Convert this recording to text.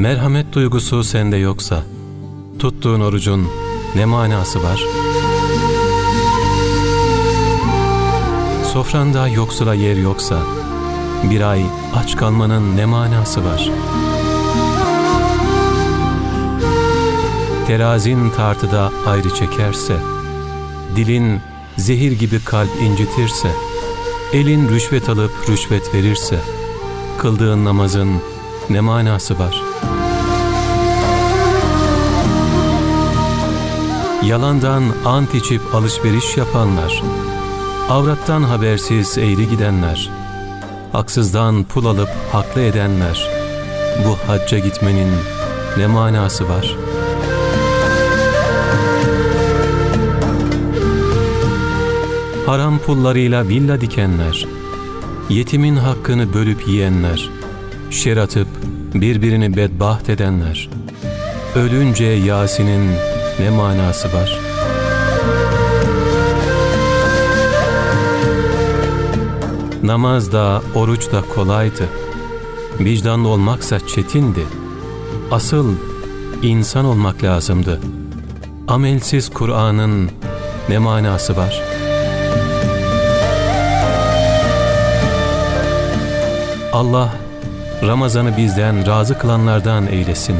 Merhamet duygusu sende yoksa, tuttuğun orucun ne manası var? Sofranda yoksula yer yoksa, bir ay aç kalmanın ne manası var? Terazin tartıda ayrı çekerse, dilin zehir gibi kalp incitirse, elin rüşvet alıp rüşvet verirse, kıldığın namazın ne manası var? Yalandan ant içip alışveriş yapanlar, avrattan habersiz eğri gidenler, haksızdan pul alıp haklı edenler, bu hacca gitmenin ne manası var? Haram pullarıyla villa dikenler, yetimin hakkını bölüp yiyenler, şer atıp birbirini bedbaht edenler, ölünce Yasin'in ne manası var? Namaz da, oruç da kolaydı. Vicdanlı olmaksa çetindi. Asıl insan olmak lazımdı. Amelsiz Kur'an'ın ne manası var? Allah Ramazan'ı bizden razı kılanlardan eylesin.